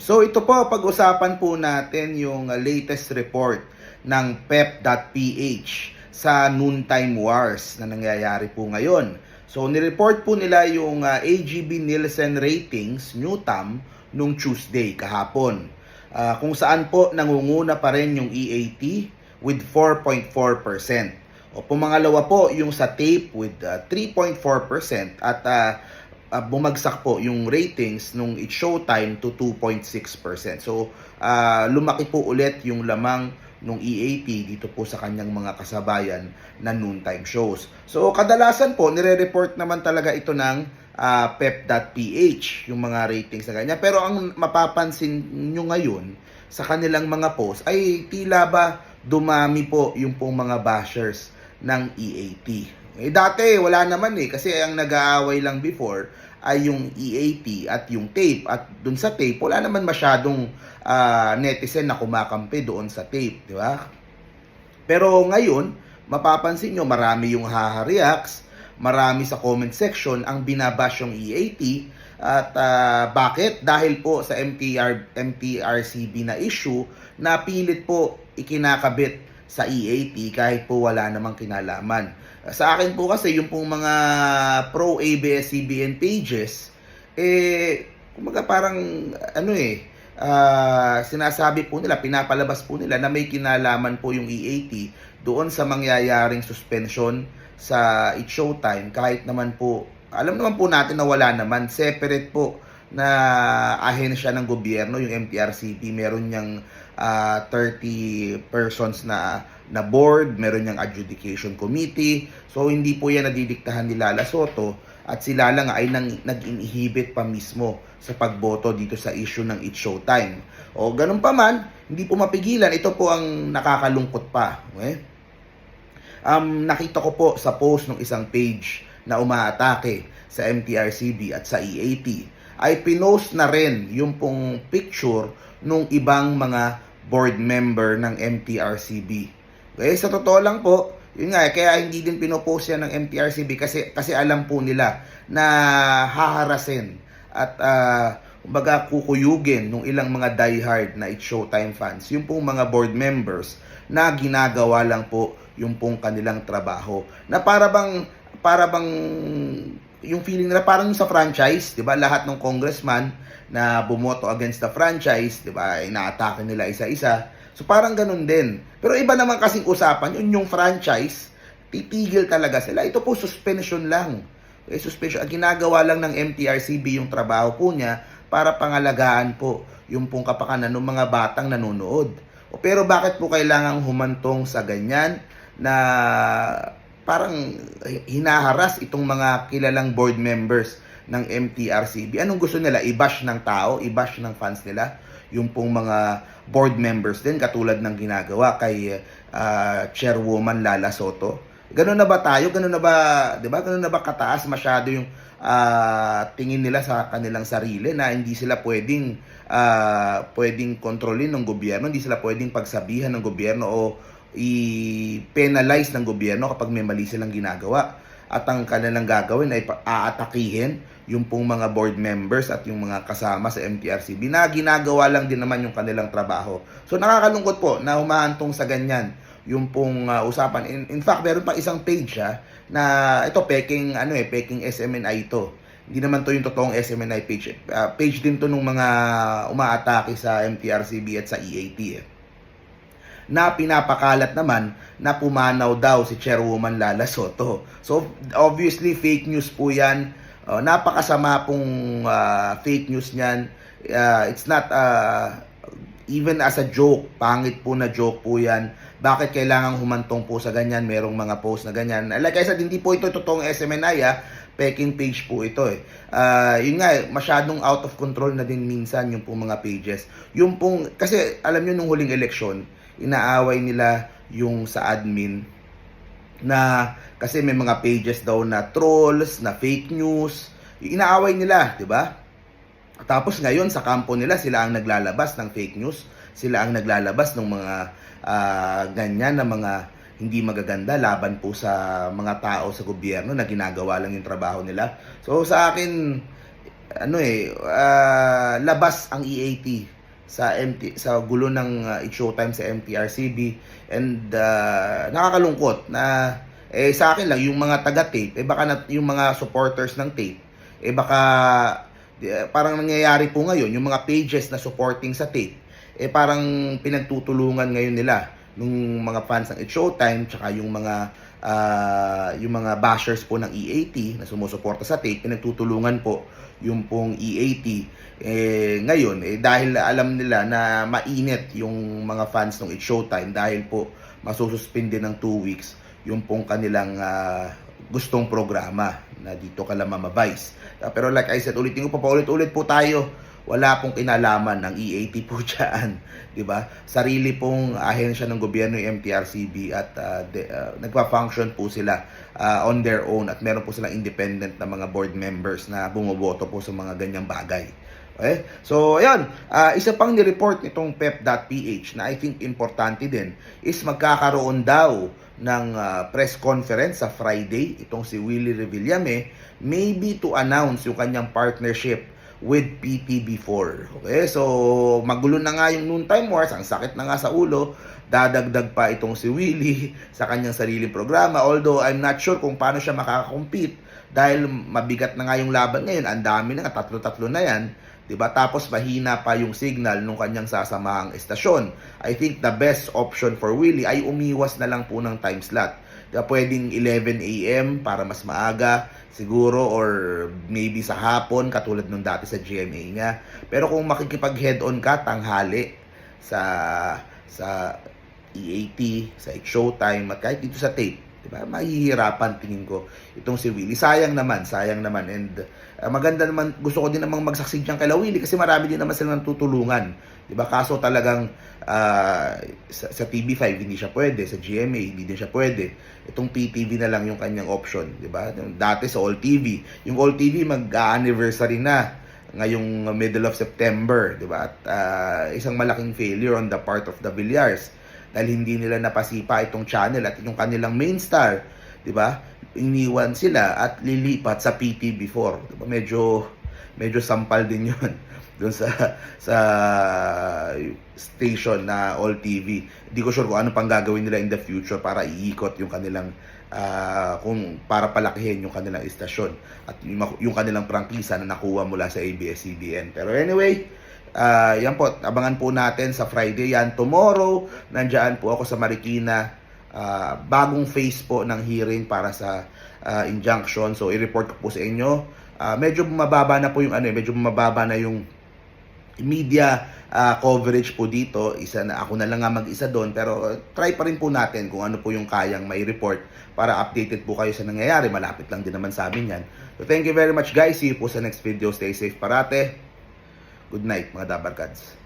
So ito po, pag-usapan po natin yung latest report ng pep.ph sa noontime wars na nangyayari po ngayon. So nireport po nila yung uh, AGB Nielsen ratings, Newtam, nung Tuesday kahapon. Uh, kung saan po nangunguna pa rin yung EAT with 4.4%. O pumangalawa po yung sa tape with uh, 3.4% at uh, uh, bumagsak po yung ratings nung It's Showtime to 2.6%. So, uh, lumaki po ulit yung lamang nung EAT dito po sa kanyang mga kasabayan na noontime shows. So, kadalasan po, nire-report naman talaga ito ng uh, pep.ph, yung mga ratings na ganyan. Pero ang mapapansin nyo ngayon sa kanilang mga posts ay tila ba dumami po yung pong mga bashers ng EAT. Eh, dati, wala naman eh. Kasi ang nag-aaway lang before ay yung EAT at yung tape. At dun sa tape, wala naman masyadong ah, netizen na kumakampi doon sa tape. Di ba? Pero ngayon, mapapansin nyo, marami yung haha-reacts, marami sa comment section ang binabash yung EAT. At ah, bakit? Dahil po sa MTR, MTRCB na issue, na pilit po ikinakabit sa EAT kahit po wala namang kinalaman. Sa akin po kasi yung pong mga pro ABS-CBN pages, eh, kumaga parang ano eh, ah, sinasabi po nila, pinapalabas po nila na may kinalaman po yung EAT doon sa mangyayaring suspension sa It's Showtime. Kahit naman po, alam naman po natin na wala naman, separate po na ahensya ng gobyerno, yung MTRCP, meron niyang ah, 30 persons na na board, meron niyang adjudication committee. So hindi po yan nadidiktahan ni Lala Soto at si Lala nga ay nang, nag-inhibit pa mismo sa pagboto dito sa issue ng It's Showtime. O ganun pa man, hindi po mapigilan. Ito po ang nakakalungkot pa. Okay? Um, nakita ko po sa post ng isang page na umaatake sa MTRCB at sa EAT ay pinost na rin yung pong picture nung ibang mga board member ng MTRCB. Okay, sa totoo lang po, yun nga, kaya hindi din pinopost yan ng MTRCB kasi, kasi alam po nila na haharasin at uh, kumbaga kukuyugin nung ilang mga diehard na It's Showtime fans, yung pong mga board members na ginagawa lang po yung pong kanilang trabaho. Na para bang, para bang yung feeling nila parang sa franchise, 'di ba? Lahat ng congressman na bumoto against the franchise, 'di ba? Inaatake nila isa-isa. So parang ganun din. Pero iba naman kasing usapan, yun yung franchise, titigil talaga sila. Ito po suspension lang. Okay, suspension. Ang ginagawa lang ng MTRCB yung trabaho po niya para pangalagaan po yung pong kapakanan ng mga batang nanonood. O, pero bakit po kailangang humantong sa ganyan na parang hinaharas itong mga kilalang board members ng MTRCB. Anong gusto nila? I-bash ng tao, i-bash ng fans nila, yung pong mga board members din katulad ng ginagawa kay uh, Chairwoman Lala Soto. Ganun na ba tayo? Ganun na ba, 'di ba? Ganun na ba kataas masyado yung uh, tingin nila sa kanilang sarili na hindi sila pwedeng uh, pwedeng kontrolin ng gobyerno, hindi sila pwedeng pagsabihan ng gobyerno o i-penalize ng gobyerno kapag may mali silang ginagawa. At ang kanilang gagawin ay aatakihin yung pong mga board members at yung mga kasama sa MTRCB na ginagawa lang din naman yung kanilang trabaho. So nakakalungkot po na humahantong sa ganyan yung pong uh, usapan. In, in fact, meron pa isang page ha, na ito peking ano eh, peking SMNI ito. Hindi naman to yung totoong SMNI page. Uh, page din to nung mga umaatake sa MTRCB at sa EAT eh na pinapakalat naman na pumanaw daw si Chairwoman Lala Soto. So, obviously, fake news po yan. Uh, napakasama pong uh, fake news niyan. Uh, it's not uh, even as a joke. Pangit po na joke po yan. Bakit kailangan humantong po sa ganyan? Merong mga post na ganyan. Like I said, hindi po ito totoong SMNI ah. Peking page po ito eh. Uh, yun nga, eh, masyadong out of control na din minsan yung pong mga pages. Yung pong, kasi alam nyo nung huling eleksyon, inaaway nila yung sa admin na kasi may mga pages daw na trolls, na fake news, inaaway nila, 'di ba? Tapos ngayon sa kampo nila sila ang naglalabas ng fake news, sila ang naglalabas ng mga uh, ganyan na mga hindi magaganda laban po sa mga tao sa gobyerno na ginagawa lang yung trabaho nila. So sa akin ano eh, ah, labas ang EAT sa MT sa gulo ng uh, Showtime sa MTRCB and ah, nakakalungkot na eh sa akin lang yung mga taga-tape eh baka na, yung mga supporters ng tape eh baka eh, parang nangyayari po ngayon yung mga pages na supporting sa tape eh parang pinagtutulungan ngayon nila nung mga fans ng It's Showtime tsaka yung mga ah, yung mga bashers po ng EAT na sumusuporta sa tape pinagtutulungan po yung pong EAT eh ngayon eh dahil alam nila na mainit yung mga fans ng It's Showtime dahil po masususpinde ng 2 weeks yung pong kanilang ah, gustong programa na dito ka lang mamabice. Ah, Pero like I said, ulitin ko pa paulit-ulit po tayo. Wala pong kinalaman ng EAT po dyan. di ba? Sarili pong ahensya ng gobyerno yung MTRCB at ah, de- ah, nagpa-function po sila ah, on their own at meron po silang independent na mga board members na bumoboto po sa mga ganyang bagay. Okay? So, ayan. Ah, isa pang ni-report nitong pep.ph na I think importante din is magkakaroon daw ng ah, press conference sa Friday itong si Willie Revillame maybe to announce yung kanyang partnership with PTB4. Okay? So, magulo na nga yung noontime wars, ang sakit na nga sa ulo, dadagdag pa itong si Willie sa kanyang sariling programa. Although, I'm not sure kung paano siya makakakompete dahil mabigat na nga yung laban ngayon. Ang dami na tatlo-tatlo na yan. 'di ba? Tapos mahina pa yung signal nung kanyang sasamahang estasyon. I think the best option for Willie ay umiwas na lang po ng time slot. Pwedeng 11 a.m. para mas maaga siguro or maybe sa hapon katulad nung dati sa GMA nga. Pero kung makikipag head on ka tanghali sa sa EAT, sa Showtime at kahit dito sa tape, 'di ba? Mahihirapan tingin ko itong si Willie. Sayang naman, sayang naman and uh, maganda naman gusto ko din namang magsaksid diyan kay Willie kasi marami din naman silang tutulungan. 'Di ba? Kaso talagang ah, sa, sa TV5 hindi siya pwede, sa GMA hindi din siya pwede. Itong PTV na lang yung kanyang option, 'di ba? Dati sa All TV, yung All TV mag-anniversary na ngayong middle of September, 'di ba? At ah, isang malaking failure on the part of the Villiers dahil hindi nila napasipa itong channel at yung kanilang main star, 'di ba? Iniwan sila at lilipat sa PT4. 'Di ba? Medyo medyo sampal din 'yun doon sa sa station na All TV. Hindi ko sure kung ano pang gagawin nila in the future para iikot yung kanilang ah, kung para palakihin yung kanilang istasyon at yung, yung kanilang prangkisa na nakuha mula sa ABS-CBN. Pero anyway, Ah, yan po, abangan po natin sa Friday yan. Tomorrow, nandyan po ako sa Marikina. Ah, bagong phase po ng hearing para sa ah, injunction. So, i-report ko po sa inyo. Ah, medyo mababa na po yung ano, eh, medyo mababa na yung media ah, coverage po dito. Isa na ako na lang nga mag-isa doon pero uh, try pa rin po natin kung ano po yung kayang may report para updated po kayo sa nangyayari. Malapit lang din naman sa amin yan. So thank you very much guys. See you po sa next video. Stay safe parate. Good night mga Dabarkads.